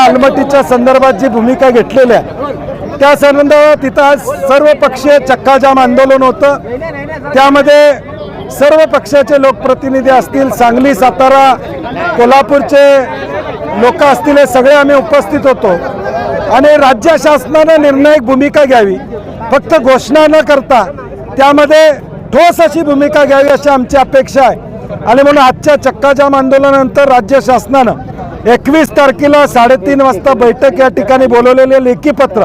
आलमटीच्या संदर्भात जी भूमिका घेतलेली आहे त्या संदर्भात तिथं आज सर्व पक्षीय चक्काजाम आंदोलन होतं. त्यामध्ये सर्व पक्षाचे लोकप्रतिनिधी असतील सांगली सातारा कोल्हापूरचे लोक असतील हे सगळे आम्ही उपस्थित होतो. आणि राज्य शासनानं निर्णायक भूमिका घ्यावी. फक्त घोषणा न करता त्यामध्ये ठोस अशी भूमिका घ्यावी अशी आमची अपेक्षा आहे. आणि म्हणून आजच्या चक्काजाम आंदोलनानंतर राज्य शासनानं एकवीस तारखेला साडेतीन वाजता बैठक या ठिकाणी बोलवलेले लेखी पत्र.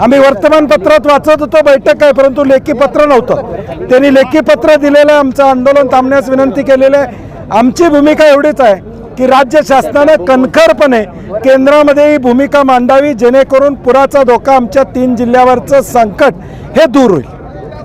आम्ही वर्तमानपत्रात वाचत होतो बैठक आहे परंतु लेखी पत्र नव्हतं. त्यांनी लेखी पत्र दिलेलं आहे आमचं आंदोलन थांबण्यास विनंती केलेली आहे. आमची भूमिका एवढीच आहे की राज्य शासनानं कणखरपणे केंद्रामध्ये ही भूमिका मांडावी जेणेकरून पुराचा धोका आमच्या तीन जिल्ह्यावरचं संकट हे दूर होईल.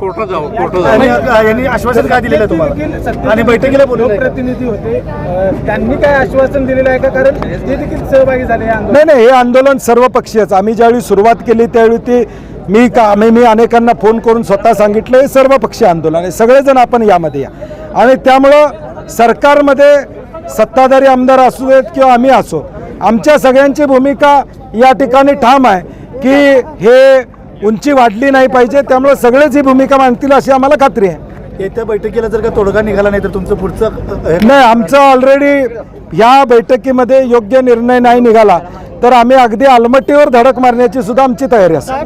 कोर्टात जाऊ कोर्टात आणि जाऊ यांनी आश्वासन काय दिलेलं आहे तुम्हाला? आणि बैठकीला बोलवलं प्रतिनिधी होते. अं, त्यांनी काय आश्वासन दिलेलं आहे का? कारण ते देखील सहभागी झाले या आंदोलनात. नाही नाही हे आंदोलन सर्व पक्षीयच आम्ही ज्यावेळी सुरुवात केली त्यावेळी ती मी का आम्ही मी अनेकांना फोन करून स्वतः सांगितलं हे सर्व पक्षीय आंदोलन आहे. सगळेजण आपण यामध्ये या. आणि त्यामुळं सरकारमध्ये सत्ताधारी आमदार असू देत किंवा आम्ही असो आमच्या सगळ्यांची भूमिका या ठिकाणी ठाम आहे की हे उंची वाढली नाही पाहिजे त्यामुळे सगळेच ही भूमिका मांडतील अशी आम्हाला खात्री आहे. येत्या बैठकीला जर का तोडगा निघाला नाही तर तुमचं पुढचं नाही आमचं ऑलरेडी ह्या बैठकीमध्ये योग्य निर्णय नाही निघाला. तर आम्ही अगदी आलमटीवर धडक मारण्याची सुद्धा आमची तयारी असेल